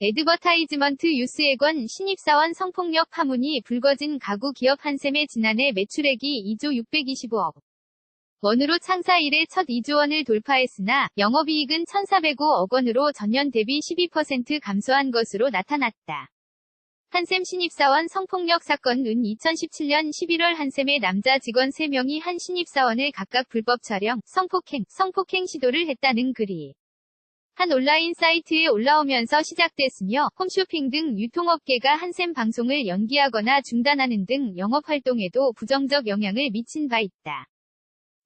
에드버타이즈먼트 유스에건 신입사원 성폭력 파문이 불거진 가구 기업 한샘의 지난해 매출액이 2조 625억 원으로 창사 이래 첫 2조 원을 돌파했으나 영업이익은 1,405억 원으로 전년 대비 12% 감소한 것으로 나타났다. 한샘 신입사원 성폭력 사건 은 2017년 11월 한샘의 남자 직원 3명이 한 신입사원을 각각 불법 촬영, 성폭행, 성폭행 시도를 했다는 글이 한 온라인 사이트에 올라오면서 시작됐으며 홈쇼핑 등 유통업계가 한샘 방송을 연기하거나 중단하는 등 영업활동에도 부정적 영향을 미친 바 있다.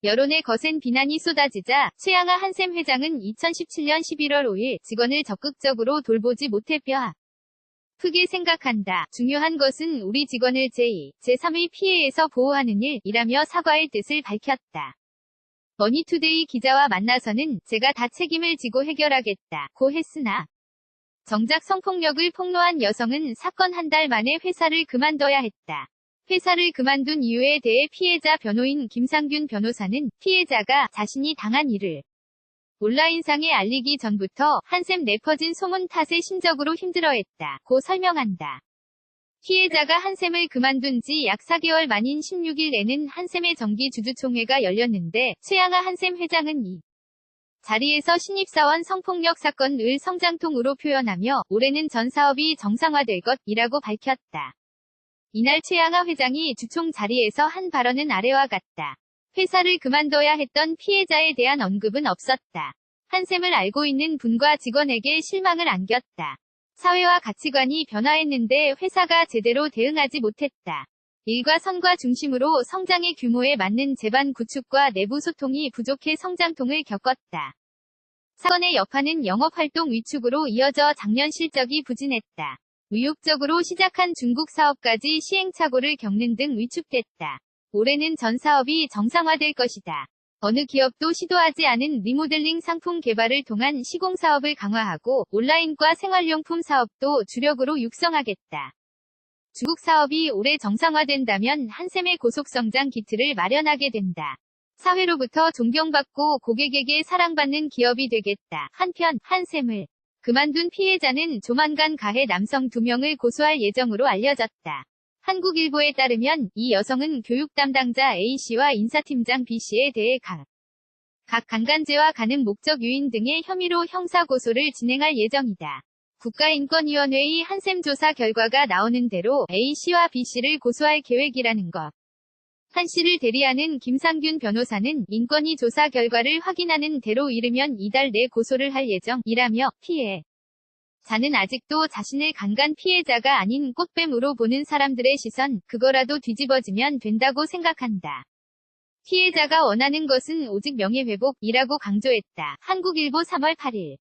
여론의 거센 비난이 쏟아지자 최양하 한샘 회장은 2017년 11월 5일 직원을 적극적으로 돌보지 못했뼈 크게 생각한다. 중요한 것은 우리 직원을 제2, 제3의 피해에서 보호하는 일이라며 사과의 뜻을 밝혔다. 머니투데이 기자와 만나서는 제가 다 책임을 지고 해결하겠다. 고 했으나 정작 성폭력을 폭로한 여성은 사건 한 달 만에 회사를 그만둬야 했다. 회사를 그만둔 이유에 대해 피해자 변호인 김상균 변호사는 피해자가 자신이 당한 일을 온라인상에 알리기 전부터 한샘 내퍼진 소문 탓에 심적으로 힘들어했다. 고 설명한다. 피해자가 한샘을 그만둔 지 약 4개월 만인 16일에는 한샘의 정기 주주총회가 열렸는데 최양하 한샘 회장은 이 자리에서 신입사원 성폭력 사건을 성장통으로 표현하며 올해는 전 사업이 정상화될 것이라고 밝혔다. 이날 최양하 회장이 주총 자리에서 한 발언은 아래와 같다. 회사를 그만둬야 했던 피해자에 대한 언급은 없었다. 한샘을 알고 있는 분과 직원에게 실망을 안겼다. 사회와 가치관이 변화했는데 회사가 제대로 대응하지 못했다. 일과 선과 중심으로 성장의 규모에 맞는 제반 구축과 내부 소통이 부족해 성장통을 겪었다. 사건의 여파는 영업활동 위축으로 이어져 작년 실적이 부진했다. 의욕적으로 시작한 중국 사업까지 시행착오를 겪는 등 위축됐다. 올해는 전 사업이 정상화될 것이다. 어느 기업도 시도하지 않은 리모델링 상품 개발을 통한 시공 사업을 강화하고 온라인과 생활용품 사업도 주력으로 육성하겠다. 중국 사업이 올해 정상화된다면 한샘의 고속성장 기틀을 마련하게 된다. 사회로부터 존경받고 고객에게 사랑받는 기업이 되겠다. 한편 한샘을 그만둔 피해자는 조만간 가해 남성 2명을 고소할 예정으로 알려졌다. 한국일보에 따르면 이 여성은 교육 담당자 A씨와 인사팀장 B씨에 대해 각, 각 강간죄와 가는 목적 유인 등의 혐의로 형사고소를 진행할 예정이다. 국가인권위원회의 한샘 조사 결과가 나오는 대로 A씨와 B씨를 고소할 계획이라는 것. 한 씨를 대리하는 김상균 변호사는 인권위 조사 결과를 확인하는 대로 이르면 이달 내 고소를 할 예정이라며 피해 자는 아직도 자신을 강간 피해자가 아닌 꽃뱀으로 보는 사람들의 시선, 그거라도 뒤집어지면 된다고 생각한다. 피해자가 원하는 것은 오직 명예회복이라고 강조했다. 한국일보 3월 8일